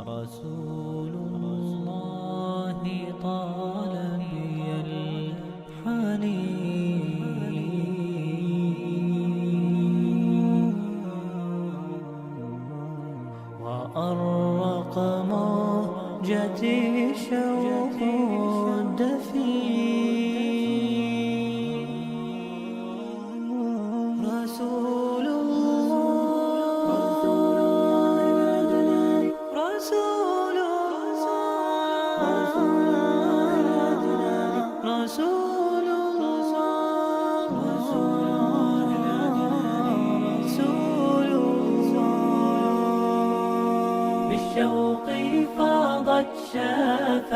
رسول الله طال بي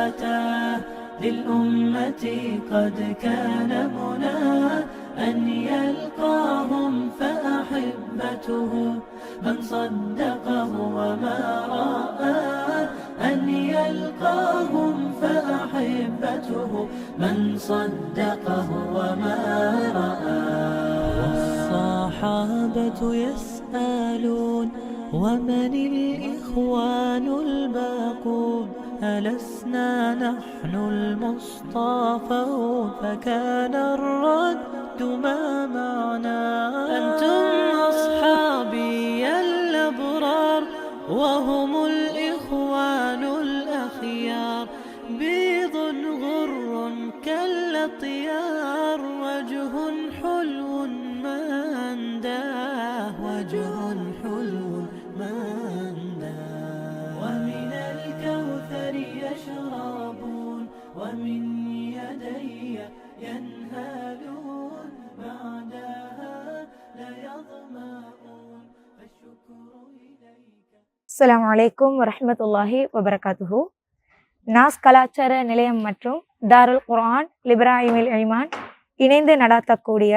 شافتاه للأمة قد كان مناه أن يلقاهم فأحبته من صدقه وما رآه أن يلقاهم فأحبته من صدقه وما رآه والصحابة يسألون ومن الإخوان الباقون؟ ألسنا نحن المصطفون فكان الرد ما معنا أنتم أصحابي الأبرار وهم الإخوان الأخيار. بيض غر كالأطيار. அஸ்லாம் வலைக்கம் வரமத்துல்லாஹி வபரகாத்துஹு. நாஸ் கலாச்சார நிலையம் மற்றும் தாருல் குரான் லிப்ராஹிமில் இமான் இணைந்து நடாத்தக்கூடிய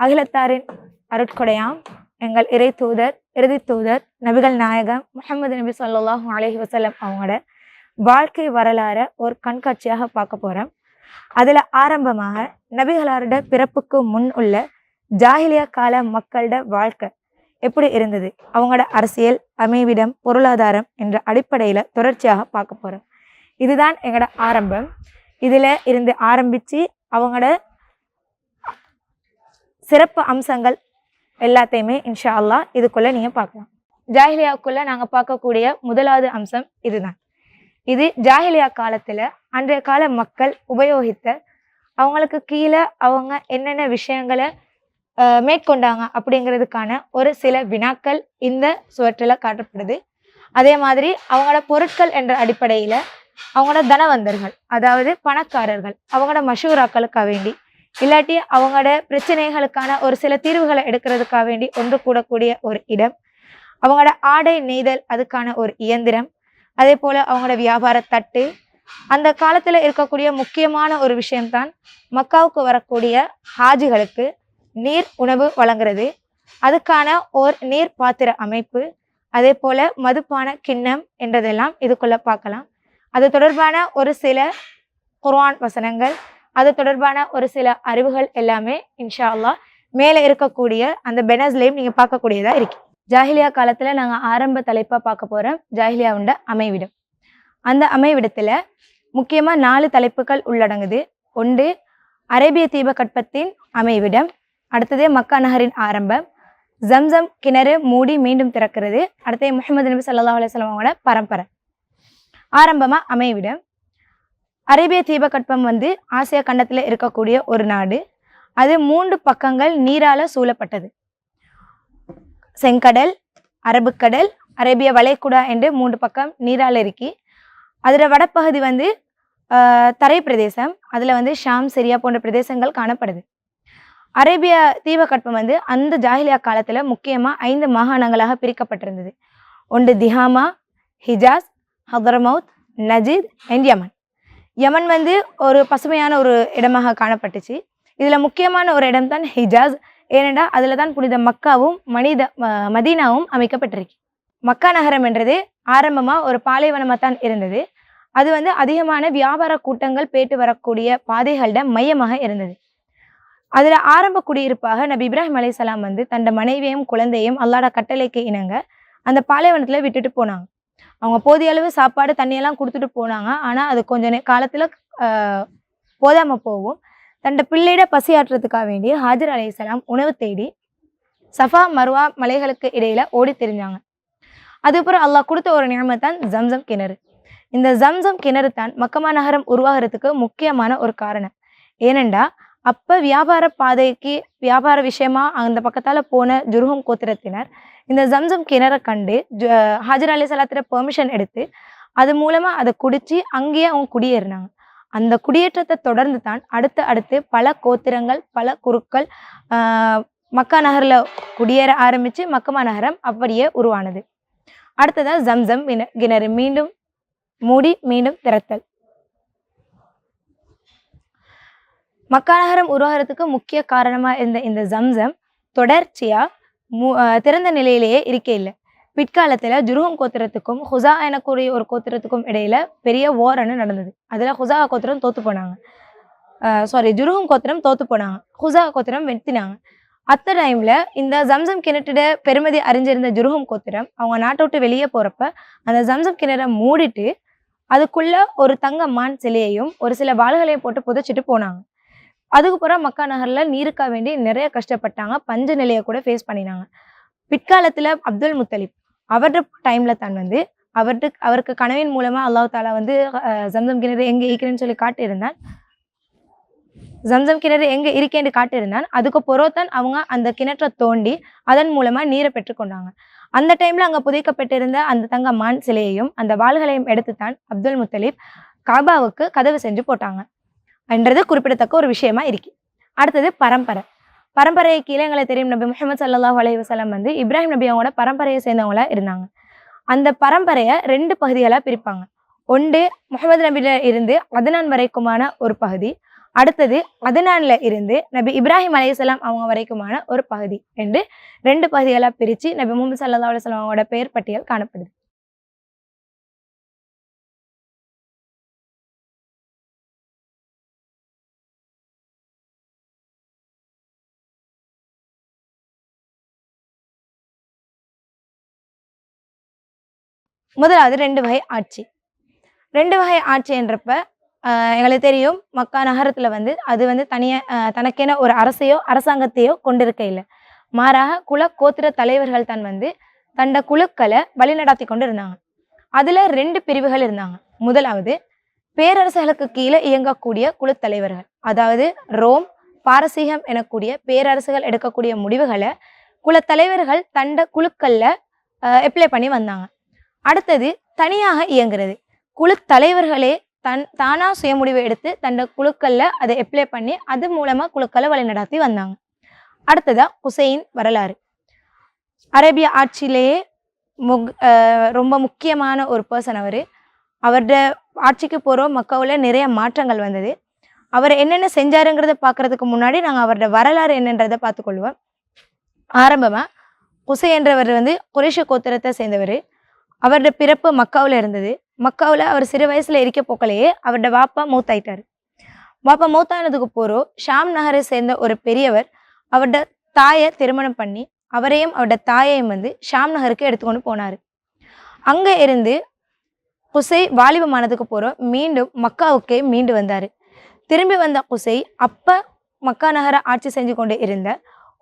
அகிலத்தாரின் அருட்கொடையாம். எங்கள் இறை தூதர் இறுதி தூதர் நபிகள் நாயகம் முகமது நபி சொல்லாஹு அலஹி வசலம் அவங்களோட வாழ்க்கை வரலாறை ஒரு கண்காட்சியாக பார்க்க போகிறோம் அதில் ஆரம்பமாக நபிகளாரோட பிறப்புக்கு முன் உள்ள ஜாகிலியா கால மக்களோட வாழ்க்கை எப்படி இருந்தது? அவங்களோட அரசியல் அமைவிடம் பொருளாதாரம் என்ற அடிப்படையில் தொடர்ச்சியாக பார்க்க போகிறோம் இதுதான் எங்களோட ஆரம்பம். இதில் இருந்து ஆரம்பித்து அவங்களோட சிறப்பு அம்சங்கள் எல்லாத்தையுமே இன்ஷா அல்லா இதுக்குள்ளே நீங்கள் பார்க்கலாம். ஜாஹிலியாவுக்குள்ளே நாங்கள் பார்க்கக்கூடிய முதலாவது அம்சம் இதுதான். இது ஜாஹிலியா காலத்தில் அன்றைய கால மக்கள் உபயோகித்த அவங்களுக்கு கீழே அவங்க என்னென்ன விஷயங்களை மேற்கொண்டாங்க அப்படிங்கிறதுக்கான ஒரு சில வினாக்கள் இந்த சுவற்றில் காட்டப்படுது. அதே மாதிரி அவங்களோட பொருட்கள் என்ற அடிப்படையில் அவங்களோட தனவந்தர்கள் அதாவது பணக்காரர்கள் அவங்களோட மஷூராக்களுக்காக வேண்டி இல்லாட்டி அவங்களோட பிரச்சனைகளுக்கான ஒரு சில தீர்வுகளை எடுக்கிறதுக்காக வேண்டி ஒன்று கூடக்கூடிய ஒரு இடம் அவங்களோட ஆடை நெய்தல் அதுக்கான ஒரு இயந்திரம் அதே போல் அவங்களோட வியாபார தட்டு அந்த காலத்தில் இருக்கக்கூடிய முக்கியமான ஒரு விஷயம்தான் மக்காவுக்கு வரக்கூடிய ஹாஜிகளுக்கு நீர் உணவு வழங்குறது. அதுக்கான ஓர் நீர் பாத்திர அமைப்பு. அதே போல மதுப்பான கிண்ணம் என்றதெல்லாம் இதுக்குள்ள பார்க்கலாம். அது தொடர்பான ஒரு சில குர்ஆன் வசனங்கள். அது தொடர்பான ஒரு சில அறிவுகள் எல்லாமே இன்ஷா அல்லா மேலே இருக்கக்கூடிய அந்த பெனஸ்லேயும் நீங்கள் பார்க்கக்கூடியதா இருக்கு. ஜாஹிலியா காலத்துல நாங்க ஆரம்ப தலைப்பா பார்க்க போறோம் ஜாஹிலியா உண்ட அமைவிடம். அந்த அமைவிடத்துல முக்கியமா நாலு தலைப்புகள் உள்ளடங்குது. ஒன்று அரேபிய தீபகற்பத்தின் அமைவிடம் அடுத்தது மக்கா நகரின் ஆரம்பம். ஜம்சம் கிணறு மூடி மீண்டும் திறக்கிறது. அடுத்தது முகமது நபி சல்லா அலைஹி அவங்களோட பரம்பரை. ஆரம்பமாக அமைவிடம். அரேபிய தீபகற்பம் வந்து ஆசியா கண்டத்தில் இருக்கக்கூடிய ஒரு நாடு. அது மூன்று பக்கங்கள் நீரால சூழப்பட்டது. செங்கடல் அரபுக்கடல் அரேபிய வளைகுடா என்று மூன்று பக்கம் நீரால இருக்கி அதில் வடப்பகுதி வந்து தரை பிரதேசம் அதில் வந்து ஷாம் சிரியா போன்ற பிரதேசங்கள் காணப்படுது. அரேபிய தீபகற்பம் வந்து அந்த ஜாஹிலியா காலத்தில் முக்கியமாக ஐந்து மாகாணங்களாக பிரிக்கப்பட்டிருந்தது. ஒன்று Tihama Hijaz Hadramaut Najd and Yemen. Yemen வந்து ஒரு பசுமையான ஒரு இடமாக காணப்பட்டுச்சு. இதில் முக்கியமான ஒரு இடம் தான் ஹிஜாஸ். ஏனென்றால் அதில் தான் புனித மக்காவும் மனித மதீனாவும் அமைக்கப்பட்டிருக்கு. மக்கா நகரம் என்றது ஆரம்பமாக ஒரு பாலைவனமாக தான் இருந்தது. அது வந்து அதிகமான வியாபார கூட்டங்கள் பேட்டு வரக்கூடிய பாதைகளிட மையமாக இருந்தது. அதுல ஆரம்ப குடியிருப்பாக நபி இப்ராஹிம் அலைஹிஸ்ஸலாம் வந்து தன்னோட மனைவியையும் குழந்தையும் அல்லாட கட்டளைக்கு இணங்க அந்த பாலைவனத்துல விட்டுட்டு போனாங்க. அவங்க போதிய அளவு சாப்பாடு தண்ணியெல்லாம் கொடுத்துட்டு போனாங்க. ஆனா அது கொஞ்ச நே காலத்துல ஆஹ், போதாம போகும். தன்னோட பிள்ளையிட பசி ஆற்றுறதுக்காக வேண்டி ஹாஜர் அலைஹிஸ்ஸலாம் உணவு தேடி சஃபா மர்வா மலைகளுக்கு இடையில ஓடி தெரிஞ்சாங்க. அதுக்கப்புறம் அல்லாஹ் கொடுத்த ஒரு நிலைமை தான் ஜம்சம் கிணறு. இந்த ஜம்சம் கிணறு தான் மக்கமா நகரம் உருவாகிறதுக்கு முக்கியமான ஒரு காரணம். ஏனெண்டா அப்போ வியாபார பாதைக்கு வியாபார விஷயமா அந்த பக்கத்தால் போன ஜுருஹம் கோத்திரத்தினர் இந்த ஜம்சம் கிணறை கண்டு ஜ- ஹாஜர் அலி சலாத்திர பெர்மிஷன் எடுத்து அது மூலமாக அதை குடித்து அங்கேயே அவங்க குடியேறினாங்க. அந்த குடியேற்றத்தை தொடர்ந்து தான் அடுத்து அடுத்து பல கோத்திரங்கள் பல குருக்கள் மக்கா நகரில் குடியேற ஆரம்பித்து மக்கமா நகரம் அப்படியே உருவானது. அடுத்ததாக ஜம்சம் கிணறு மீண்டும் மூடி மீண்டும் திறத்தல். மக்கா நகரம் உருவாகிறதுக்கு முக்கிய காரணமாக இருந்த இந்த ஜம்சம் தொடர்ச்சியாக மு- திறந்த நிலையிலேயே இருக்க இல்லை. பிற்காலத்தில் ஜுருகம் கோத்திரத்துக்கும் ஹுசா எனக்கூடிய ஒரு கோத்திரத்துக்கும் இடையில பெரிய ஓரணு நடந்தது. அதில் ஹுசா கோத்திரம் தோத்து போனாங்க. சாரி ஜுருகம் கோத்திரம் தோத்து போனாங்க. ஹுசா கோத்திரம் வெட்டினாங்க. அத்த டைமில் இந்த ஜம்சம் கிணற்றிட பெருமதி அறிஞ்சிருந்த ஜுருகம் கோத்திரம் அவங்க நாட்டை விட்டு வெளியே போகிறப்ப அந்த ஜம்சம் கிணறை மூடிட்டு அதுக்குள்ள ஒரு தங்க மான் சிலையையும் ஒரு சில வாள்களையும் போட்டு புதைச்சிட்டு போனாங்க. அதுக்கப்புறம் மக்கா நகரில் நீருக்காக வேண்டி நிறைய கஷ்டப்பட்டாங்க. பஞ்ச நிலையை கூட ஃபேஸ் பண்ணினாங்க. பிற்காலத்தில் அப்துல் முத்தலிப் அவരുടെ டைமில் தான் வந்து அவருக்கு அவருக்கு கனவின் மூலமாக அல்லாஹ் தாலா வந்து ஜம்சம் கிணறு எங்கே இருக்கிறேன்னு சொல்லி காட்டியிருந்தான். ஜம்சம் கிணறு எங்கே இருக்கேன்னு காட்டியிருந்தான். அதுக்கு பொறத்தான் அவங்க அந்த கிணற்றை தோண்டி அதன் மூலமாக நீரை பெற்றுக்கொண்டாங்க அந்த டைமில் அங்கே புதைக்கப்பட்டிருந்த அந்த தங்க மான் சிலையையும் அந்த வாள்களையும் எடுத்துத்தான் அப்துல் முத்தலிப் காபாவுக்கு கதவு செஞ்சு போட்டாங்க. என்றது குறிப்பிடத்தக்க ஒரு விஷயமா இருக்கு. அடுத்தது பரம்பரை. பரம்பரையை கீழே தெரியும். நபி முகமது சல்லாஹ் அலைஹி வஸல்லம் வந்து இப்ராஹிம் நபி அவங்களோட பரம்பரையை சேர்ந்தவங்களா இருந்தாங்க. அந்த பரம்பரையை ரெண்டு பகுதிகளாக பிரிப்பாங்க. ஒன்று முகமது நபியில இருந்து அதனான் வரைக்குமான ஒரு பகுதி. அடுத்தது அதனான்ல இருந்து நபி இப்ராஹிம் அலைஹிஸ்ஸலாம் அவங்க வரைக்குமான ஒரு பகுதி. என்று ரெண்டு பகுதிகளாக பிரித்து நபி முகமது சல்லா அலைஹி அவங்களோட பெயர் பட்டியல் காணப்படுது. முதலாவது ரெண்டு வகை ஆட்சி. ரெண்டு வகை ஆட்சி என்றப்ப எங்களுக்கு தெரியும் மக்கா நகரத்தில் வந்து அது வந்து தனியாக தனக்கென ஒரு அரசையோ அரசாங்கத்தையோ கொண்டிருக்க இல்லை மாறாக குல கோத்திர தலைவர்கள் தான் வந்து தண்ட குழுக்களை வழிநடாத்தி கொண்டு இருந்தாங்க அதில் ரெண்டு பிரிவுகள் இருந்தாங்க. முதலாவது பேரரசுகளுக்கு கீழே இயங்கக்கூடிய குழுத் தலைவர்கள். அதாவது ரோம் பாரசீகம் எனக்கூடிய பேரரசுகள் எடுக்கக்கூடிய முடிவுகளை குலத்தலைவர்கள் தண்ட குழுக்களில் அப்ளை பண்ணி வந்தாங்க. அடுத்தது தனியாக இயங்குறது. குழு தலைவர்களே தன் தானாக சுயமுடிவு எடுத்து தன்னோட குழுக்களில் அதை அப்ளை பண்ணி அது மூலமாக குழுக்களை வழிநடத்தி வந்தாங்க. அடுத்ததா ஹுசைன் வரலாறு. அரேபிய ஆட்சியிலேயே முக் ரொம்ப முக்கியமான ஒரு பர்சன் அவர். அவரோட ஆட்சிக்கு போகிறோம் மக்காவில் நிறைய மாற்றங்கள் வந்தது. அவர் என்னென்ன செஞ்சாருங்கிறத பார்க்கறதுக்கு முன்னாடி நாங்கள் அவரோட வரலாறு என்னன்றதை பார்த்துக்கொள்வோம். ஆரம்பமாக குசை என்றவர் வந்து குரேஷ கோத்திரத்தை சேர்ந்தவர். அவரோட பிறப்பு மக்காவில் இருந்தது. மக்காவில் அவர் சிறு வயசில் இருக்க போக்கலையே அவரோட வாப்பா மூத்தாயிட்டார். வாப்பா மூத்தானதுக்கு போகிறோம் ஷாம் நகரை சேர்ந்த ஒரு பெரியவர் அவரோட தாயை திருமணம் பண்ணி அவரையும் அவரோட தாயையும் வந்து ஷாம் நகருக்கு எடுத்துக்கொண்டு போனார். அங்கே இருந்து குசை வாலிபமானதுக்கு போகிறோம் மீண்டும் மக்காவுக்கே மீண்டு வந்தார். திரும்பி வந்த குசை அப்போ மக்கா நகரை ஆட்சி செஞ்சு கொண்டு இருந்த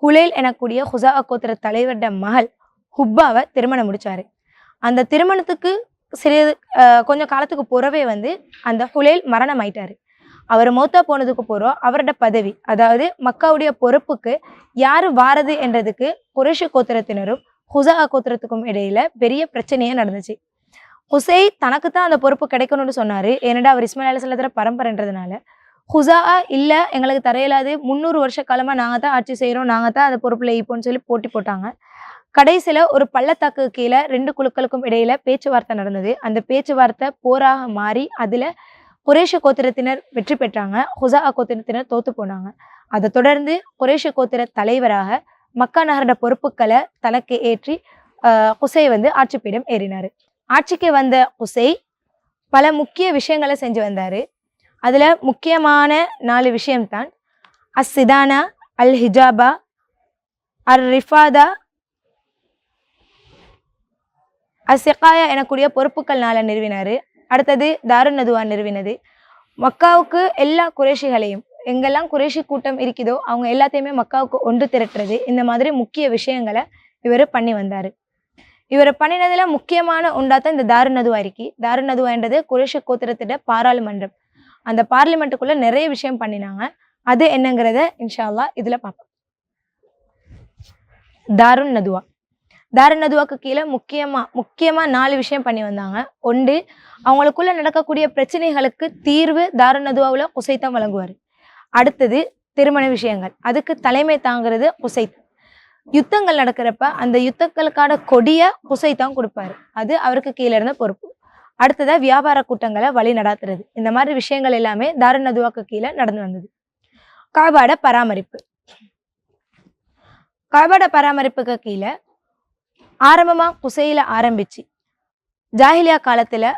ஹுலேல் எனக்கூடிய ஹுசா அக்கோத்திர தலைவரோட மகள் ஹுப்பாவை திருமணம் முடித்தார் அந்த திருமணத்துக்கு சிறிது கொஞ்சம் காலத்துக்கு புறவே வந்து அந்த ஹுலேல் மரணம் ஆயிட்டாரு அவர் மூத்தா போனதுக்கு போகிறோம் அவரோட பதவி அதாவது மக்காவுடைய பொறுப்புக்கு யார் வாரது என்றதுக்கு குறைஷு கோத்திரத்தினரும் ஹுசா கோத்திரத்துக்கும் இடையில பெரிய பிரச்சனையே நடந்துச்சு. ஹுசை தனக்கு தான் அந்த பொறுப்பு கிடைக்கணும்னு சொன்னாரு. ஏனடா அவர் இஸ்மாயில் அலி சொல்லத்துல பரம்பரைன்றதுனால. ஹுசா இல்லை எங்களுக்கு தரையில்லாது முந்நூறு வருஷ காலமாக நாங்கள் தான் ஆட்சி செய்கிறோம் நாங்கள் தான் அந்த பொறுப்பில் இப்போன்னு சொல்லி போட்டி போட்டாங்க. கடைசியில் ஒரு பள்ளத்தாக்கு கீழே ரெண்டு குழுக்களுக்கும் இடையில பேச்சுவார்த்தை நடந்தது. அந்த பேச்சுவார்த்தை போராக மாறி அதில் குரேஷ கோத்திரத்தினர் வெற்றி பெற்றாங்க. ஹுசா கோத்திரத்தினர் தோத்து போனாங்க. அதை தொடர்ந்து குரேஷ கோத்திர தலைவராக மக்கா நகரோட பொறுப்புகளை தனக்கு ஏற்றி குசை வந்து ஆட்சி பீடம் ஆட்சிக்கு வந்த குசை பல முக்கிய விஷயங்களை செஞ்சு வந்தார். அதில் முக்கியமான நாலு விஷயம்தான் அஸ்ஸிதானா அல் ஹிஜாபா அர் ரிஃபாதா அசெக்காயா எனக்கூடிய பொறுப்புக்கள்னால நிறுவினார். அடுத்தது தாருன் நதுவா நிறுவினது. மக்காவுக்கு எல்லா குறைஷிகளையும் எங்கெல்லாம் குறைஷி கூட்டம் இருக்குதோ அவங்க எல்லாத்தையுமே மக்காவுக்கு ஒன்று திரட்டுறது இந்த மாதிரி முக்கிய விஷயங்களை இவர் பண்ணி வந்தார். இவர் பண்ணினதுல முக்கியமான ஒன்றாத்தான் இந்த தாருன் நதுவா இருக்கி. தாருன் நதுவான்றது குறைஷி கோத்திரத்திட பாராளுமன்றம். அந்த பார்லிமெண்ட்டுக்குள்ள நிறைய விஷயம் பண்ணினாங்க. அது என்னங்கிறத இன்ஷா இதில் பார்ப்போம். தாருன் நதுவா. தாருன் நதுவாக்கு கீழே முக்கியமா முக்கியமா நாலு விஷயம் பண்ணி வந்தாங்க. ஒன்று அவங்களுக்குள்ள நடக்கக்கூடிய பிரச்சனைகளுக்கு தீர்வு தாருன் நதுவாவில் வழங்குவார். அடுத்தது திருமண விஷயங்கள். அதுக்கு தலைமை தாங்கிறது உசைத் யுத்தங்கள் நடக்கிறப்ப அந்த யுத்தங்களுக்கான கொடிய உசைத்தான் கொடுப்பாரு. அது அவருக்கு கீழே இருந்த பொறுப்பு. அடுத்ததாக வியாபார கூட்டங்களை வழி நடாத்துறது. இந்த மாதிரி விஷயங்கள் எல்லாமே தாருன் நதுவாக்கு கீழே நடந்து வந்தது. காபாட பராமரிப்பு. காபாட பராமரிப்புக்கு கீழே ஆரம்பமாக குசையில் ஆரம்பிச்சு ஜாஹிலியா காலத்தில்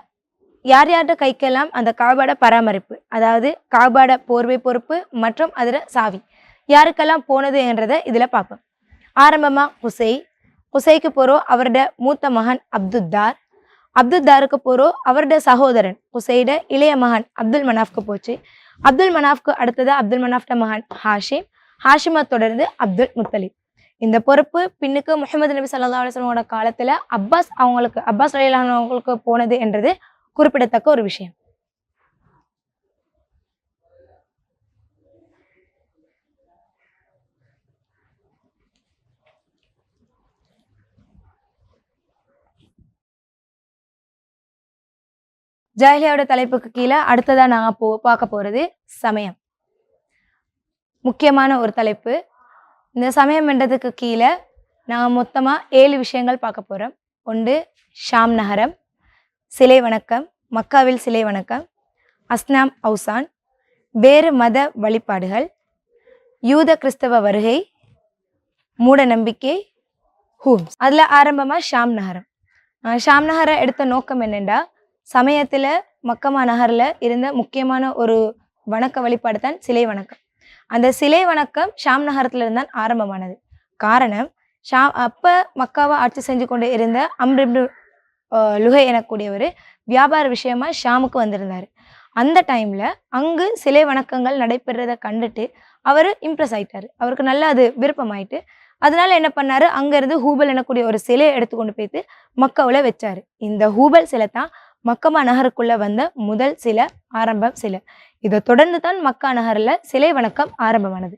யார் யார்கிட்ட கைக்கெல்லாம் அந்த காபாட பராமரிப்பு அதாவது காபாட போர்வை பொறுப்பு மற்றும் அதில் சாவி யாருக்கெல்லாம் போனது என்றதை இதில் பார்ப்போம். ஆரம்பமாக குசை குசைக்கு போகிறோம் அவரோட மூத்த மகன் அப்துத்தார் அப்துத்தாருக்கு போகிறோம் அவரோட சகோதரன் குசைட இளைய மகன் அப்துல் மனாஃப்க்கு போச்சு. அப்துல் மனாஃப்க்கு அடுத்தது அப்துல் மனாஃப்ட மகன் ஹாஷிம் ஹாஷிமை தொடர்ந்து அப்துல் முத்தலிப். இந்த பொறுப்பு பின்னுக்கு முஹம்மது நபி சல்லா அலுவலமோட காலத்துல அப்பாஸ் அவங்களுக்கு அப்பாஸ் அலிலான் அவங்களுக்கு போனது என்றது குறிப்பிடத்தக்க ஒரு விஷயம். ஜாஹிலியாவோட தலைப்புக்கு கீழே அடுத்ததா நாங்க போ பார்க்க போறது சமயம். முக்கியமான ஒரு தலைப்பு இந்த சமயம் என்றதுக்கு கீழே நாங்கள் மொத்தமாக ஏழு விஷயங்கள் பார்க்க போகிறோம் ஒன்று ஷாம் நகரம். சிலை வணக்கம். மக்காவில் சிலை வணக்கம். அஸ்னாம் அவுசான். வேறு மத வழிபாடுகள். யூத கிறிஸ்தவ வருகை. மூட நம்பிக்கை. ஹூம்ஸ். அதில் ஆரம்பமாக ஷாம் நகரம். ஷாம் நகரை எடுத்த நோக்கம் என்னென்னா சமயத்தில் மக்கமா நகரில் இருந்த முக்கியமான ஒரு வணக்க வழிபாடு தான் சிலை வணக்கம். அந்த சிலை வணக்கம் ஷாம் நகரத்துல இருந்தான் ஆரம்பமானது. காரணம் ஷா அப்ப மக்காவை ஆட்சி செஞ்சு கொண்டு இருந்த அம்ரிப்னு லுகை எனக்கூடியவர் வியாபார விஷயமா ஷாமுக்கு வந்திருந்தார். அந்த டைம்ல அங்கு சிலை வணக்கங்கள் நடைபெறதை கண்டுட்டு அவர் இம்ப்ரெஸ் ஆயிட்டார். அவருக்கு நல்லா அது விருப்பமாயிட்டு அதனால என்ன பண்ணாரு? அங்கேருந்து ஹூபல் எனக்கூடிய ஒரு சிலையை எடுத்து கொண்டு போயிட்டு மக்காவுல வச்சாரு. இந்த ஹூபல் சிலை தான் மக்கமா நகருக்குள்ள வந்த முதல் சிலை ஆரம்பம் சிலை. இதை தொடர்ந்து தான் மக்கா நகரில் சிலை வணக்கம் ஆரம்பமானது.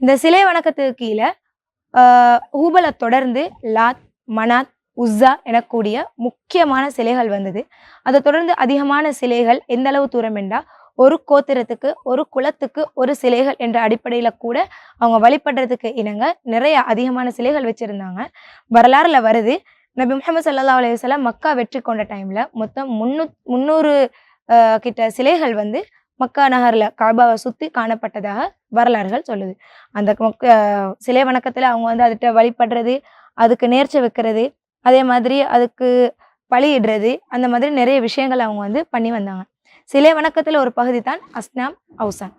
இந்த சிலை வணக்கத்துக்கு கீழே ஹூபலை தொடர்ந்து லாத் மனாத் உஸ்ஸா எனக்கூடிய முக்கியமான சிலைகள் வந்தது. அதை தொடர்ந்து அதிகமான சிலைகள் எந்த அளவு தூரம் என்றால் ஒரு கோத்திரத்துக்கு ஒரு குலத்துக்கு ஒரு சிலைகள் என்ற அடிப்படையில் கூட அவங்க வழிபடுறதுக்கு இணங்க நிறைய அதிகமான சிலைகள் வச்சுருந்தாங்க. வரலாறுல வருது. நபி முகமது சல்லா அலைஹி மக்கா வெற்றி கொண்ட டைமில் மொத்தம் முன்னூ முந்நூறு கிட்ட சிலைகள் வந்து மக்கா நகர்ல காபாவை சுற்றி காணப்பட்டதாக வரலாறுகள் சொல்லுது. அந்த மக்க சிலை வணக்கத்துல அவங்க வந்து அதுகிட்ட வழிபடுறது அதுக்கு நேர்ச்சி வைக்கிறது அதே மாதிரி அதுக்கு பலியிடுறது அந்த மாதிரி நிறைய விஷயங்கள் அவங்க வந்து பண்ணி வந்தாங்க. சிலை வணக்கத்தில் ஒரு பகுதி தான் அஸ்னாம் அவுசான்.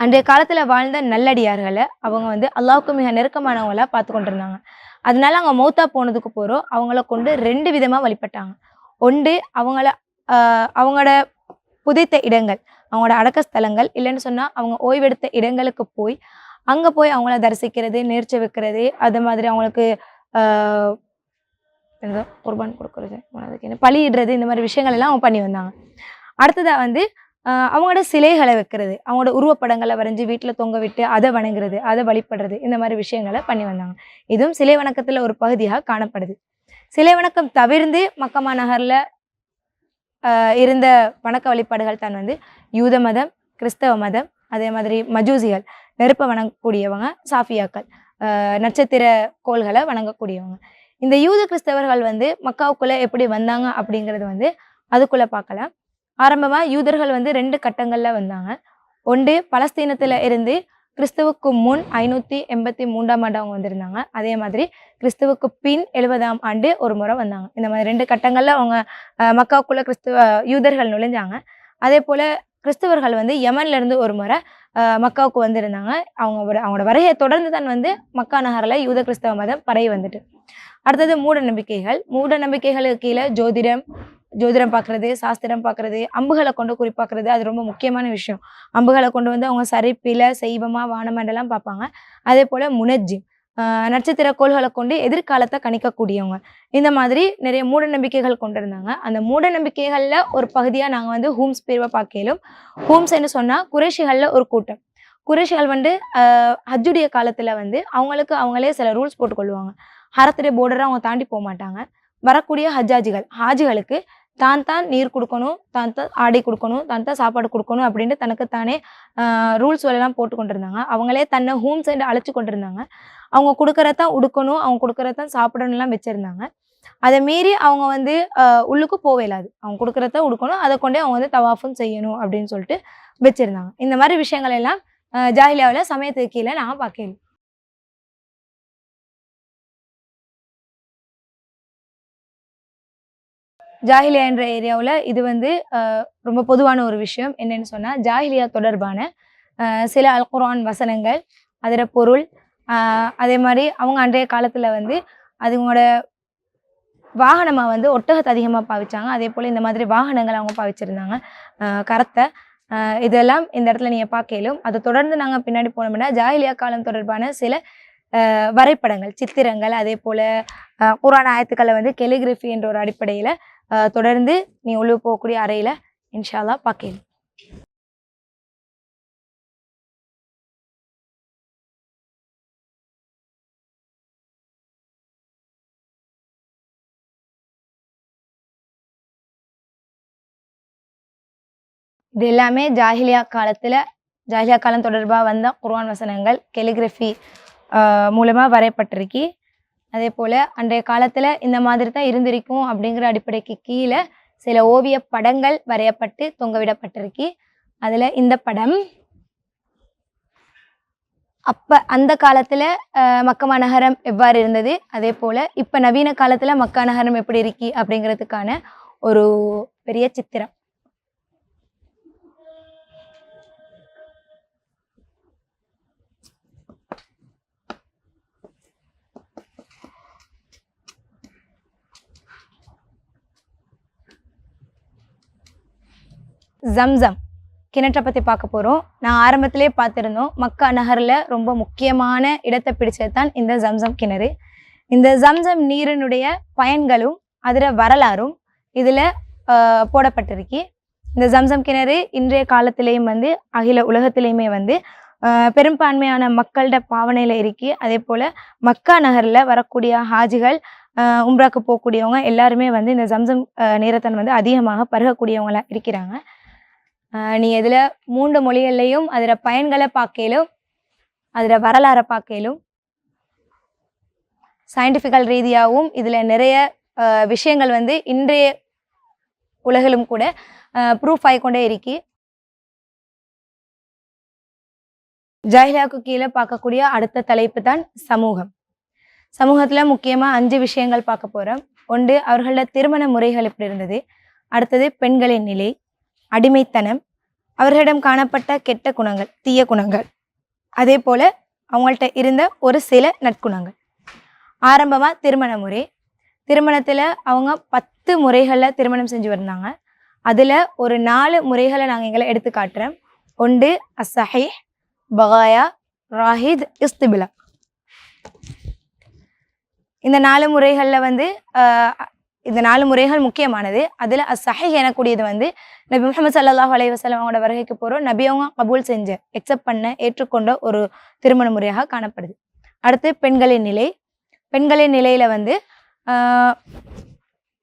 அன்றைய காலத்தில் வாழ்ந்த நல்லடியார்களை அவங்க வந்து அல்லாவுக்கு மிக நெருக்கமானவங்களா பார்த்து கொண்டிருந்தாங்க. அதனால அவங்க மௌத்தா போனதுக்கு போகிறோம் அவங்கள கொண்டு ரெண்டு விதமாக வழிபட்டாங்க. ஒன்று அவங்கள அவங்களோட புதைத்த இடங்கள் அவங்களோட அடக்க ஸ்தலங்கள் இல்லைன்னு சொன்னால் அவங்க ஓய்வெடுத்த இடங்களுக்கு போய் அங்கே போய் அவங்கள தரிசிக்கிறது நேர்ச்சி வைக்கிறது அது மாதிரி அவங்களுக்கு ஆஹ் குர்பான் கொடுக்கறது அதுக்கு என்ன இந்த மாதிரி விஷயங்கள் எல்லாம் அவங்க பண்ணி வந்தாங்க. அடுத்ததாக வந்து அவங்களோட சிலைகளை வைக்கிறது அவங்களோட உருவப்படங்களை வரைஞ்சி வீட்டில் தொங்க விட்டு அதை வணங்குறது அதை வழிபடுறது இந்த மாதிரி விஷயங்களை பண்ணி வந்தாங்க. இதுவும் சிலை வணக்கத்தில் ஒரு பகுதியாக காணப்படுது. சிலை வணக்கம் தவிர்ந்து மக்கமா நகரில் இருந்த வணக்க வழிபாடுகள் தான் வந்து யூத மதம் கிறிஸ்தவ மதம் அதே மாதிரி மஜூசிகள் நெருப்பை வணங்கக்கூடியவங்க சாஃபியாக்கள் நட்சத்திர கோள்களை வணங்கக்கூடியவங்க. இந்த யூத கிறிஸ்தவர்கள் வந்து மக்காவுக்குள்ளே எப்படி வந்தாங்க அப்படிங்கிறது வந்து அதுக்குள்ளே பார்க்கலாம். ஆரம்பமாக யூதர்கள் வந்து ரெண்டு கட்டங்களில் வந்தாங்க. ஒன்று பலஸ்தீனத்தில் இருந்து கிறிஸ்துவுக்கு முன் ஐநூத்தி எண்பத்தி மூன்றாம் ஆண்டு அவங்க வந்திருந்தாங்க. அதே மாதிரி கிறிஸ்துவுக்கு பின் எழுபதாம் ஆண்டு ஒரு முறை வந்தாங்க. இந்த மாதிரி ரெண்டு கட்டங்கள்ல அவங்க மக்காவுக்குள்ள கிறிஸ்துவ யூதர்கள் நுழைஞ்சாங்க. அதே போல கிறிஸ்தவர்கள் வந்து யமன்ல இருந்து ஒரு முறை மக்காவுக்கு வந்திருந்தாங்க. அவங்க அவங்களோட வருகையை தொடர்ந்து தான் வந்து மக்கா நகரில் யூத கிறிஸ்தவ மதம் பரவி வந்துட்டு. அடுத்தது மூட நம்பிக்கைகள். மூட நம்பிக்கைகளுக்கு கீழே ஜோதிடம் ஜோதிடம் பார்க்கறது சாஸ்திரம் பார்க்கறது அம்புகளை கொண்டு குறிப்பாக்குறது அது ரொம்ப முக்கியமான விஷயம். அம்புகளை கொண்டு வந்து அவங்க சரிப்பில செய்வமா வானமண்டலம் பார்ப்பாங்க. அதே போல முனஜ்ஜி நட்சத்திர கோள்களை கொண்டு எதிர்காலத்தை கணிக்கக்கூடியவங்க. இந்த மாதிரி நிறைய மூட நம்பிக்கைகள் கொண்டு இருந்தாங்க. அந்த மூட நம்பிக்கைகளில் ஒரு பகுதியாக நாங்கள் வந்து ஹூம்ஸ் பிரிவை பார்க்கலும் ஹூம்ஸ்ன்னு சொன்னால் குறைஷிகளில் ஒரு கூட்டம். குறைஷிகள் வந்து ஹஜ்ஜுடைய காலத்தில் வந்து அவங்களுக்கு அவங்களே சில ரூல்ஸ் போட்டுக்கொள்வாங்க. ஹரத்துடைய போர்டரை அவங்க தாண்டி போக மாட்டாங்க. வரக்கூடிய ஹஜ்ஜாஜிகள் ஹாஜிகளுக்கு தான் தான் நீர் கொடுக்கணும் தான் தான் ஆடை கொடுக்கணும் தான் தான் சாப்பாடு கொடுக்கணும் அப்படின்ட்டு தனக்கு தானே ரூல்ஸ் எல்லாம் போட்டு கொண்டிருந்தாங்க. அவங்களே தன்னை ஹோம் சைடு அழைச்சி கொண்டிருந்தாங்க. அவங்க கொடுக்கறதான் உடுக்கணும் அவங்க கொடுக்கறதான் சாப்பிடணும்லாம் வச்சுருந்தாங்க. அதை மீறி அவங்க வந்து உள்ளுக்கு போவே இல்லாது. அவங்க கொடுக்குறத உடுக்கணும் அதை கொண்டே அவங்க வந்து தவாஃபும் செய்யணும் அப்படின்னு சொல்லிட்டு வச்சுருந்தாங்க. இந்த மாதிரி விஷயங்கள் எல்லாம் ஜாஹிலியாவில் சமயத்துக்கு கீழே நான் பார்க்கல ஜாஹிலியா என்ற ஏரியாவில் இது வந்து ஆஹ் ரொம்ப பொதுவான ஒரு விஷயம். என்னன்னு சொன்னால் ஜாஹிலியா தொடர்பான ஆஹ் சில அல்குரான் வசனங்கள் அதோட பொருள் ஆஹ் அதே மாதிரி அவங்க அன்றைய காலத்தில் வந்து அதுங்களோட வாகனமாக வந்து ஒட்டகத்தை அதிகமாக பாவிச்சாங்க. அதே போல் இந்த மாதிரி வாகனங்கள் அவங்க பாவிச்சிருந்தாங்க. கரத்தை ஆஹ் இதெல்லாம் இந்த இடத்துல நீங்கள் பார்க்கலும் அதை தொடர்ந்து நாங்கள் பின்னாடி போனோம்னா ஜாஹிலியா காலம் தொடர்பான சில ஆஹ் வரைபடங்கள் சித்திரங்கள் அதே போல் குரான் ஆயத்துக்களை வந்து கெலிகிராஃபி என்ற ஒரு அடிப்படையில் தொடர்ந்து நீ உள்ள போகக்கூடிய அறையில் இன்ஷால்லா பார்க்கலாம். இது எல்லாமே ஜாஹிலியா காலத்துல ஜாஹிலியா காலம் தொடர்பாக வந்த குர்வான் வசனங்கள் கெலிகிராஃபி மூலமாக வரையப்பட்டிருக்கு. அதே போல் அன்றைய காலத்தில் இந்த மாதிரி தான் இருந்திருக்கும் அப்படிங்கிற அடிப்படைக்கு கீழே சில ஓவிய படங்கள் வரையப்பட்டு தொங்கவிடப்பட்டிருக்கு. அதில் இந்த படம் அப்போ அந்த காலத்தில் மக்கமா நகரம் எவ்வாறு இருந்தது? அதே போல் இப்போ நவீன காலத்தில் மக்கா நகரம் எப்படி இருக்கு அப்படிங்கிறதுக்கான ஒரு பெரிய சித்திரம். ஜம்சம் கிணற்றை பற்றி பார்க்க போகிறோம் நான் ஆரம்பத்திலே பார்த்துருந்தோம் மக்கா நகரில் ரொம்ப முக்கியமான இடத்தை பிடிச்சது தான் இந்த ஜம்சம் கிணறு. இந்த ஜம்சம் நீரினுடைய பயன்களும் அதில் வரலாறும் இதில் போடப்பட்டிருக்கு. இந்த ஜம்சம் கிணறு இன்றைய காலத்திலேயும் வந்து அகில உலகத்திலேயுமே வந்து பெரும்பான்மையான மக்கள்கிட்ட பாவனையில் இருக்குது அதே போல் மக்கா நகரில் வரக்கூடிய ஹாஜிகள் உம்ராக்கு போகக்கூடியவங்க எல்லாருமே வந்து இந்த ஜம்சம் நீரத்தன் வந்து அதிகமாக பருகக்கூடியவங்களாக இருக்கிறாங்க. நீ இதில் மூன்று மொழிகள்லையும் அதில் பயன்களை பார்க்கலும் அதில் வரலாறை பார்க்கலும் சயின்டிஃபிக்கல் ரீதியாகவும் இதில் நிறைய விஷயங்கள் வந்து இன்றைய உலகிலும் கூட ப்ரூஃப் ஆகிக்கொண்டே இருக்கு. ஜாஹிலியாவுக்கு கீழே பார்க்கக்கூடிய அடுத்த தலைப்பு தான் சமூகம். சமூகத்தில் முக்கியமாக அஞ்சு விஷயங்கள் பார்க்க போகிறோம் ஒன்று அவர்களோட திருமண முறைகள் எப்படி இருந்தது? அடுத்தது பெண்களின் நிலை. அடிமைத்தனம் அவர்களிடம் காணப்பட்ட கெட்ட குணங்கள் தீய குணங்கள். அதே போல் அவங்கள்ட்ட இருந்த ஒரு சில நற்குணங்கள். ஆரம்பமாக திருமண முறை. திருமணத்தில் அவங்க பத்து முறைகளில் திருமணம் செஞ்சு வந்தாங்க. அதில் ஒரு நாலு முறைகளை நாங்கள் எங்களை எடுத்து காட்டுறோம் ஒன்று அசஹி பகாயா ராஹித் இஸ்திபிலா. இந்த நாலு முறைகளில் வந்து இந்த நாலு முறைகள் முக்கியமானது. அதில் அசஹி எனக்கூடியது வந்து நபி முகமது சல்லாஹ் அலைஹி அவங்களோட வருகைக்கு போகிறோம் நபி அவங்க கபூல் செஞ்ச எக்ஸெப்ட் பண்ண ஏற்றுக்கொண்ட ஒரு திருமண முறையாக காணப்படுது. அடுத்து பெண்களின் நிலை. பெண்களின் நிலையில் வந்து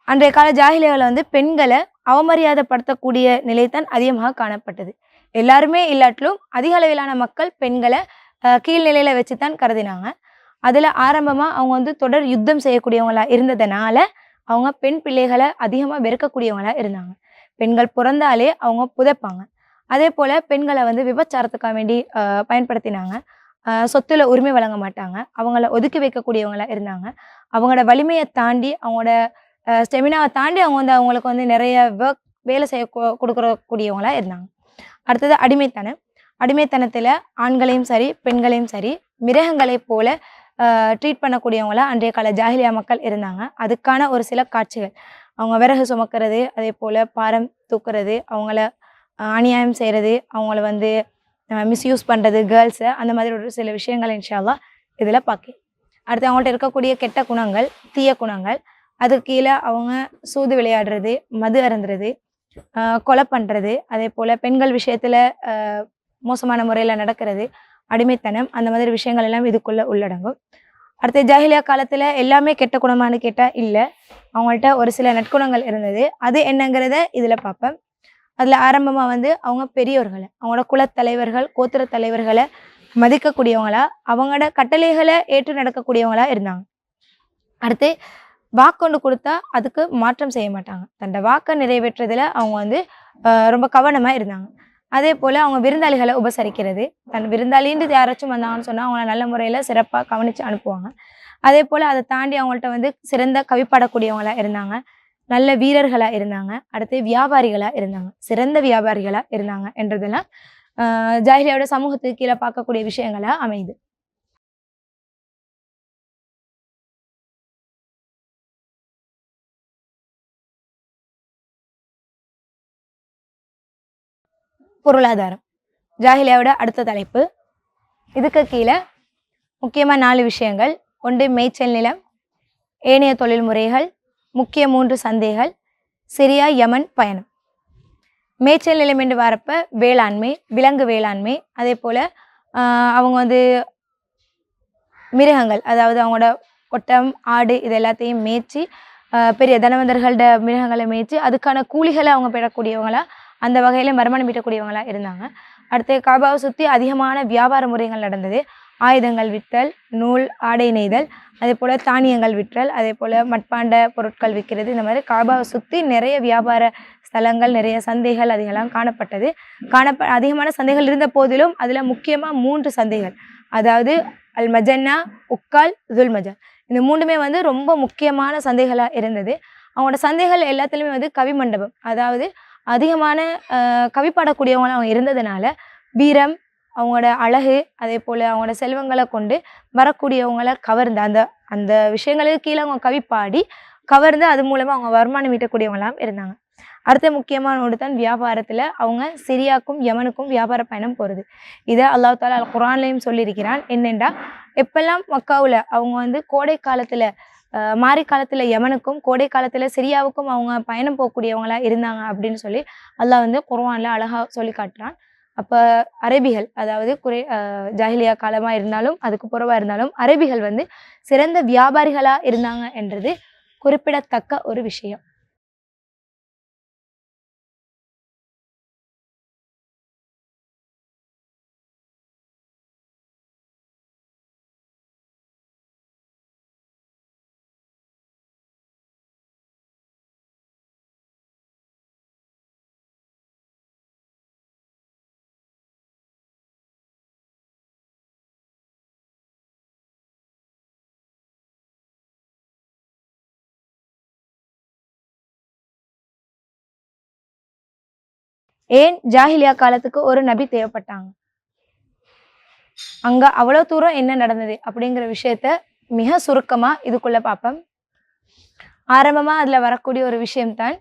அன்றைய கால ஜாகிலியாவில் வந்து பெண்களை அவமரியாதைப்படுத்தக்கூடிய நிலை தான் அதிகமாக காணப்பட்டது. எல்லாருமே இல்லாட்டிலும் அதிக அளவிலான மக்கள் பெண்களை ஆஹ், கீழ்நிலையில வச்சு தான் கருதினாங்க. அதில் ஆரம்பமாக அவங்க வந்து தொடர் யுத்தம் செய்யக்கூடியவங்களா இருந்ததுனால அவங்க பெண் பிள்ளைகளை அதிகமாக வெறுக்கக்கூடியவங்களாக இருந்தாங்க. பெண்கள் பிறந்தாலே அவங்க புதைப்பாங்க. அதே போல் பெண்களை வந்து விபச்சாரத்துக்காக வேண்டி பயன்படுத்தினாங்க. சொத்துல உரிமை வழங்க மாட்டாங்க. அவங்கள ஒதுக்கி வைக்கக்கூடியவங்களாக இருந்தாங்க. அவங்களோட வலிமையை தாண்டி அவங்களோட ஸ்டெமினாவை தாண்டி அவங்க வந்து அவங்களுக்கு வந்து நிறைய ஒர்க் வேலை செய்ய கொடுக்கறக்கூடியவங்களாக இருந்தாங்க. அடுத்தது அடிமைத்தனம். அடிமைத்தனத்தில் ஆண்களையும் சரி பெண்களையும் சரி மிருகங்களைப் போல ட்ரீட் பண்ணக்கூடியவங்கள அன்றைய கால ஜாகிலியா மக்கள் இருந்தாங்க. அதுக்கான ஒரு சில காட்சிகள். அவங்க விறகு சுமக்கிறது அதே போல் பாரம் தூக்குறது அவங்கள அநியாயம் செய்கிறது அவங்கள வந்து மிஸ்யூஸ் பண்ணுறது கேர்ள்ஸை அந்த மாதிரி ஒரு சில விஷயங்கள் இன்ஷால்லா இதில் பார்க்க அடுத்து அவங்கள்ட்ட இருக்கக்கூடிய கெட்ட குணங்கள் தீய குணங்கள் அதுக்கு கீழே அவங்க சூது விளையாடுறது மது அருந்துறது கொலை பண்ணுறது அதே போல் பெண்கள் விஷயத்தில் மோசமான முறையில் நடக்கிறது அடிமைத்தனம் அந்த மாதிரி விஷயங்கள் எல்லாம் இதுக்குள்ளே உள்ளடங்கும். அடுத்து ஜாஹிலியா காலத்தில் எல்லாமே கெட்ட குணமானு கேட்டால் இல்லை. அவங்கள்ட்ட ஒரு சில நற்குணங்கள் இருந்தது. அது என்னங்கிறத இதில் பார்ப்பேன். அதில் ஆரம்பமாக வந்து அவங்க பெரியோர்களை அவங்களோட குலத்தலைவர்கள் கோத்திர தலைவர்களை மதிக்கக்கூடியவங்களா அவங்களோட கட்டளைகளை ஏற்று நடக்கக்கூடியவங்களா இருந்தாங்க. அடுத்து வாக்கொண்டு கொடுத்தா அதுக்கு மாற்றம் செய்ய மாட்டாங்க. தன்னோட வாக்கை நிறைவேற்றுறதுல அவங்க வந்து ரொம்ப கவனமாக இருந்தாங்க. அதே போல் அவங்க விருந்தாளிகளை உபசரிக்கிறது. தன் விருந்தாளின்ட்டு யாராச்சும் வந்தாங்கன்னு சொன்னால் அவங்கள நல்ல முறையில் சிறப்பாக கவனித்து அனுப்புவாங்க. அதே போல் அதை தாண்டி அவங்கள்ட்ட வந்து சிறந்த கவிப்பாடக்கூடியவங்களாக இருந்தாங்க. நல்ல வீரர்களாக இருந்தாங்க. அடுத்து வியாபாரிகளாக இருந்தாங்க. சிறந்த வியாபாரிகளாக இருந்தாங்க என்றதெல்லாம் ஆஹ் சமூகத்துக்கு கீழே பார்க்கக்கூடிய விஷயங்களாக அமையுது. பொருளாதாரம். ஜாஹிலியாவோட அடுத்த தலைப்பு. இதுக்கு கீழே முக்கியமாக நாலு விஷயங்கள். ஒன்று மேய்ச்சல் நிலம் ஏனைய தொழில் முறைகள் முக்கிய மூன்று சந்தைகள் சிரியா யமன் பயணம். மேய்ச்சல் நிலம் என்று வரப்ப வேளாண்மை விலங்கு வேளாண்மை அதே போல் அவங்க வந்து மிருகங்கள் அதாவது அவங்களோட ஒட்டம் ஆடு இது எல்லாத்தையும் மேய்ச்சி பெரிய தனவந்தர்களோட மிருகங்களை மேய்ச்சி அதுக்கான கூலிகளை அவங்க பெறக்கூடியவங்களாக அந்த வகையில் வருமானம் ஈட்டக்கூடியவங்களாக இருந்தாங்க. அடுத்து காபாவை சுற்றி அதிகமான வியாபார முறைகள் நடந்தது. ஆயுதங்கள் விற்றல் நூல் ஆடை நெய்தல் அதே போல் தானியங்கள் விற்றல் அதே போல் மட்பாண்ட பொருட்கள் விற்கிறது இந்த மாதிரி காபாவை சுற்றி நிறைய வியாபார ஸ்தலங்கள் நிறைய சந்தைகள் அதெல்லாம் காணப்பட்டது. காணப்ப அதிகமான சந்தைகள் இருந்த போதிலும் அதில் முக்கியமாக மூன்று சந்தைகள். அதாவது அல் மஜன்னா உக்கால் துல் துல்மஜன் இந்த மூன்றுமே வந்து ரொம்ப முக்கியமான சந்தைகளாக இருந்தது. அவங்களோட சந்தைகள் எல்லாத்துலேயுமே வந்து கவி மண்டபம் அதாவது அதிகமான ஆஹ், கவி அவங்க இருந்ததுனால வீரம் அவங்களோட அழகு அதே போல் அவங்களோட செல்வங்களை கொண்டு வரக்கூடியவங்களை கவர்ந்து அந்த அந்த விஷயங்களுக்கு கீழே அவங்க கவி பாடி கவர்ந்து அது மூலமாக அவங்க வருமானம் ஈட்டக்கூடியவங்களாம் இருந்தாங்க. அடுத்த முக்கியமான ஒன்று தான் வியாபாரத்தில் அவங்க சிரியாக்கும் யமனுக்கும் வியாபார பயணம் போகிறது இதை அல்லா தாலா குரான்லையும் சொல்லியிருக்கிறான். என்னென்றா எப்பெல்லாம் மக்காவில் அவங்க வந்து கோடை காலத்தில் மாரி காலத்தில் யமனுக்கும் கோடை காலத்தில் சிரியாவுக்கும் அவங்க பயணம் போகக்கூடியவங்களா இருந்தாங்க அப்படின்னு சொல்லி அல்லாஹ் வந்து குர்வானில் அழகாக சொல்லி காட்டுறான். அப்போ அரபிகள் அதாவது குறை ஜாகிலியா காலமாக இருந்தாலும் அதுக்கு புறவாக இருந்தாலும் அரபிகள் வந்து சிறந்த வியாபாரிகளாக இருந்தாங்க என்றது குறிப்பிடத்தக்க ஒரு விஷயம். ஏன் ஜாஹிலியா காலத்துக்கு ஒரு நபி தேவைப்பட்டாங்க? அங்க அவ்வளவு தூரம் என்ன நடந்தது அப்படிங்கிற விஷயத்த மிக சுருக்கமா இதுக்குள்ள பார்ப்போம். ஆரம்பமா அதுல வரக்கூடிய ஒரு விஷயம்தான்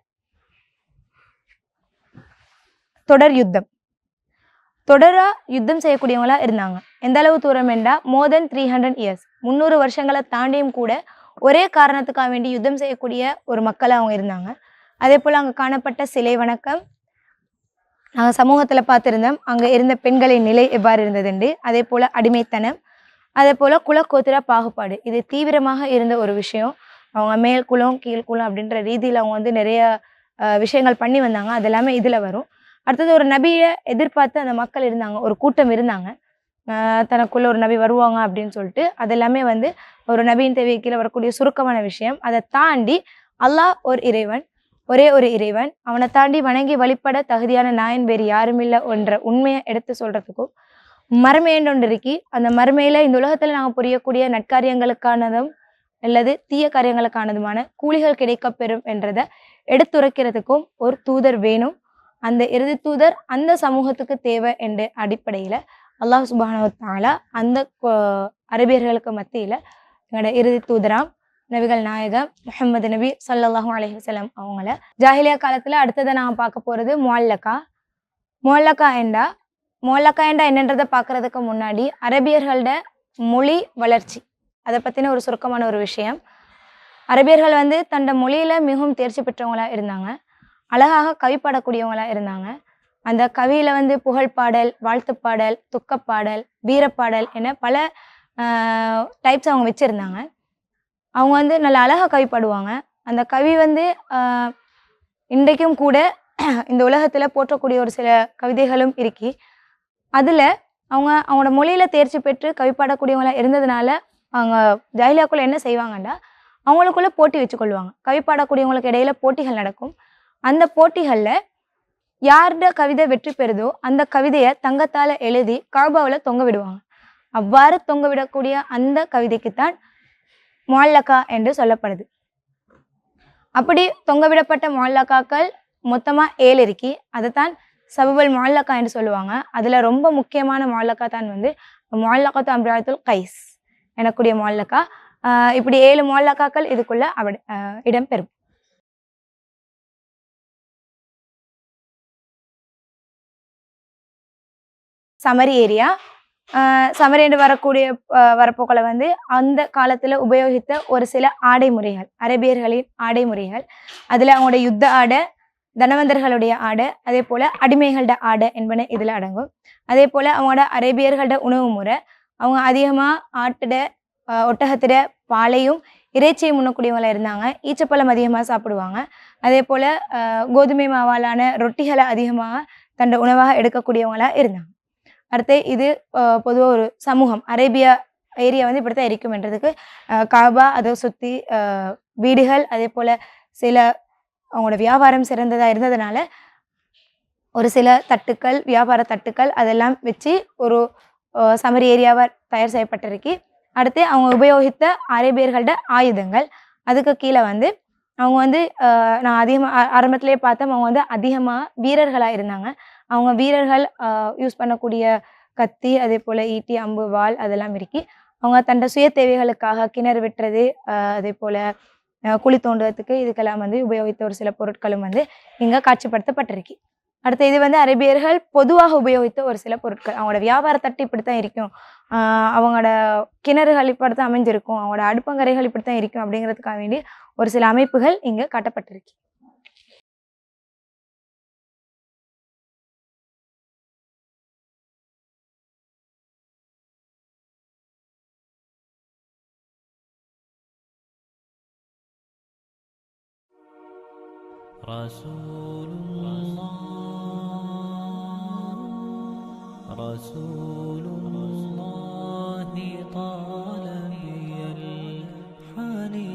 தொடர் யுத்தம். தொடரா யுத்தம் செய்யக்கூடியவங்களா இருந்தாங்க. எந்த அளவு தூரம் என்றா more than three hundred years முந்நூறு வருஷங்களை தாண்டியும் கூட ஒரே காரணத்துக்காக வேண்டி யுத்தம் செய்யக்கூடிய ஒரு மக்கள் அவங்க இருந்தாங்க. அதே போல் அங்கே காணப்பட்ட சிலை வணக்கம் நாங்கள் சமூகத்தில் பார்த்துருந்தோம் அங்கே இருந்த பெண்களின் நிலை எவ்வாறு இருந்ததுண்டு? அதே போல் அடிமைத்தனம் அதே போல் குலக்கோத்திர பாகுபாடு. இது தீவிரமாக இருந்த ஒரு விஷயம். அவங்க மேல் குலம் கீழ் குலம் அப்படின்ற ரீதியில் அவங்க வந்து நிறைய விஷயங்கள் பண்ணி வந்தாங்க. அது எல்லாமே இதில் வரும். அடுத்தது ஒரு நபியை எதிர்பார்த்து அந்த மக்கள் இருந்தாங்க. ஒரு கூட்டம் இருந்தாங்க. தனக்குள்ளே ஒரு நபி வருவாங்க அப்படின்னு சொல்லிட்டு அது எல்லாமே வந்து ஒரு நபியின் தேவையை கீழே வரக்கூடிய சுருக்கமான விஷயம். அதை தாண்டி அல்லாஹ் ஒரு இறைவன் ஒரே ஒரு இறைவன். அவனை தாண்டி வணங்கி வழிபட தகுதியான நாயன் வேறு யாரும் இல்லை என்ற உண்மையை எடுத்து சொல்றதுக்கும் மறுமையன்று ஒன்று இருக்கி? அந்த மறுமையில இந்த உலகத்துல நாங்கள் புரியக்கூடிய நற்காரியங்களுக்கானதும் அல்லது தீய காரியங்களுக்கானதுமான கூலிகள் கிடைக்கப்பெறும் என்றதை எடுத்துரைக்கிறதுக்கும் ஒரு தூதர் வேணும். அந்த இறுதி தூதர் அந்த சமூகத்துக்கு தேவை என்ற அடிப்படையில அல்லாஹ் சுப்ஹானஹு அந்த அரபியர்களுக்கு மத்தியில எங்களோட இறுதி தூதராம் நபிகள் நாயகம் முஹம்மது நபி சல்லாஹூ அலைஹி வஸல்லம் அவங்கள. ஜாஹிலியா காலத்தில் அடுத்ததை நான் பார்க்க போகிறது மோல்லக்கா மோல்லக்கா என்றா மோல்லக்கா என்றா என்னன்றதை பார்க்கறதுக்கு முன்னாடி அரபியர்களோட மொழி வளர்ச்சி. அதை பற்றின ஒரு சுருக்கமான ஒரு விஷயம். அரபியர்கள் வந்து தன்னோட மொழியில் மிகவும் தேர்ச்சி பெற்றவங்களாக இருந்தாங்க. அழகாக கவி பாடக்கூடியவங்களாக இருந்தாங்க. அந்த கவியில் வந்து புகழ்பாடல் வாழ்த்துப்பாடல் துக்கப்பாடல் வீரப்பாடல் என பல டைப்ஸ் அவங்க வச்சுருந்தாங்க. அவங்க வந்து நல்ல அழகாக கவி பாடுவாங்க அந்த கவி வந்து இன்றைக்கும் கூட இந்த உலகத்தில் போற்றக்கூடிய ஒரு சில கவிதைகளும் இருக்கு. அதில் அவங்க அவங்களோட மொழியில் தேர்ச்சி பெற்று கவி பாடக்கூடியவங்களாக இருந்ததுனால அவங்க ஜாயிலாக்குள்ளே என்ன செய்வாங்கன்னா அவங்களுக்குள்ளே போட்டி வச்சுக்கொள்வாங்க. கவி பாடக்கூடியவங்களுக்கு இடையில போட்டிகள் நடக்கும். அந்த போட்டிகளில் யார்ட கவிதை வெற்றி பெறுதோ அந்த கவிதையை தங்கத்தால் எழுதி காபாவில் தொங்க விடுவாங்க. அவ்வாறு தொங்க விடக்கூடிய அந்த கவிதைக்குத்தான் முஅல்லகா என்று சொல்லப்படுது. அப்படி தொங்கவிடப்பட்ட விடப்பட்ட மொத்தமாக ஏழு இருக்கி. அதைத்தான் சபபல் முஅல்லகா என்று சொல்லுவாங்க. அதில் ரொம்ப முக்கியமான முஅல்லகா தான் வந்து முஅல்லகத்து அம்ராத்துல் கைஸ் எனக்கூடிய முஅல்லகா. ஆஹ் இப்படி ஏழு முஅல்லகாக்கள் இதுக்குள்ள அவ இடம்பெறும். சமரி ஏரியா சமரேண்டு வரக்கூடிய வரப்போக்களை வந்து அந்த காலத்தில் உபயோகித்த ஒரு சில ஆடை முறைகள் அரேபியர்களின் ஆடை முறைகள். அதில் அவங்களோட யுத்த ஆடை தனவந்தர்களுடைய ஆடை அதே போல் அடிமைகளோட ஆடை என்பன இதில் அடங்கும். அதே போல் அவங்களோட அரேபியர்களோட உணவு முறை அவங்க அதிகமாக ஆட்டிட ஒட்டகத்திட பாலையும் இறைச்சியும் உண்ணக்கூடியவங்களாக இருந்தாங்க. ஈச்சப்பழம் அதிகமாக சாப்பிடுவாங்க. அதே போல் கோதுமை மாவாலான ரொட்டிகளை அதிகமாக தன்னோட உணவாக எடுக்கக்கூடியவங்களாக இருந்தாங்க. அடுத்து இது பொதுவாக ஒரு சமூகம் அரேபியா ஏரியா வந்து இப்படித்தான் இருக்கும்ன்றதுக்கு என்றதுக்கு காபா அதை சுற்றி வீடுகள் அதே போல் சில அவங்களோட வியாபாரம் சிறந்ததாக இருந்ததுனால ஒரு சில தட்டுக்கள் வியாபார தட்டுக்கள் அதெல்லாம் வச்சு ஒரு சமரி ஏரியாவை தயார் செய்யப்பட்டிருக்கு. அடுத்து அவங்க உபயோகித்த அரேபியர்களோட ஆயுதங்கள் அதுக்கு கீழே வந்து அவங்க வந்து நான் அதிகமாக ஆரம்பத்திலேயே பார்த்தோம் அவங்க வந்து அதிகமாக வீரர்களாக இருந்தாங்க. அவங்க வீரர்கள் யூஸ் பண்ணக்கூடிய கத்தி அதே போல் ஈட்டி அம்பு வாள் அதெல்லாம் இருக்கி அவங்க தன்னோட சுய தேவைகளுக்காக கிணறு வெட்டுறது அதே போல் குழி தோண்டுறதுக்கு இதுக்கெல்லாம் வந்து உபயோகித்த ஒரு சில பொருட்களும் வந்து இங்கே காட்சிப்படுத்தப்பட்டிருக்கு. அடுத்து இது வந்து அரேபியர்கள் பொதுவாக உபயோகித்த ஒரு சில பொருட்கள். அவங்களோட வியாபார தட்டு இப்படி தான் இருக்கும் அவங்களோட கிணறுகள் இப்படி தான் அமைஞ்சிருக்கும். அவங்களோட அடுப்பங்கரைகள் இப்படி தான் இருக்கும் அப்படிங்கிறதுக்காக வேண்டி ஒரு சில அமைப்புகள் இங்கே காட்டப்பட்டிருக்கு. رسول الله رسول الله طال بي الحنين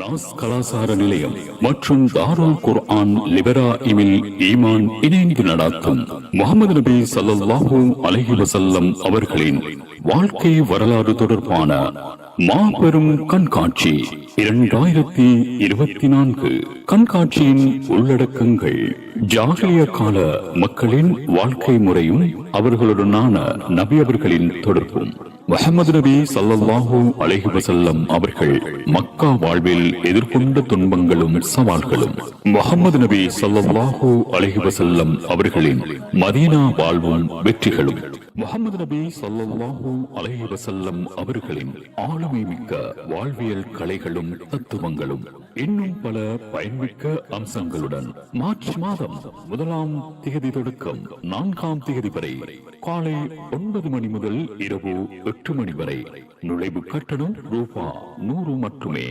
நாஸ் கலாசார நிலையம் மற்றும் தாருல் குர்ஆன் லிபரா இமில் ஈமான் இணைந்து நடத்தும் முகமது நபி ஸல்லல்லாஹு அலைஹி வஸல்லம் அவர்களின் வாழ்க்கை வரலாறு தொடர்பான மாபெரும் கண்காட்சி இரண்டாயிரத்தி இருபத்தி நான்கு. கண்காட்சியின் உள்ளடக்கங்கள் ஜாகிலிய கால மக்களின் வாழ்க்கை முறையும் அவர்களுடனான நபி அவர்களின் தொடர்பும். முகமது நபி ஸல்லல்லாஹு அலஹி வசல்லம் அவர்கள் மக்கா வாழ்வில் எதிர்கொண்ட துன்பங்களும் சவால்களும். முகமது நபி ஸல்லல்லாஹு அலஹி வசல்லம் அவர்களின் மதீனா வாழ்வும் வெற்றிகளும். முகமது நபி சல்லாஹூ அலைஹி அவர்களின் ஆளுமை மிக்க வாழ்வியல் கலைகளும் தத்துவங்களும் இன்னும் பல பயன்மிக்க அம்சங்களுடன் மார்ச் மாதம் முதலாம் தேதி தொடக்கம் நான்காம் தேதி வரை காலை ஒன்பது மணி முதல் இரவு எட்டு மணி வரை நுழைவு கட்டணம் ரூபா நூறு மட்டுமே.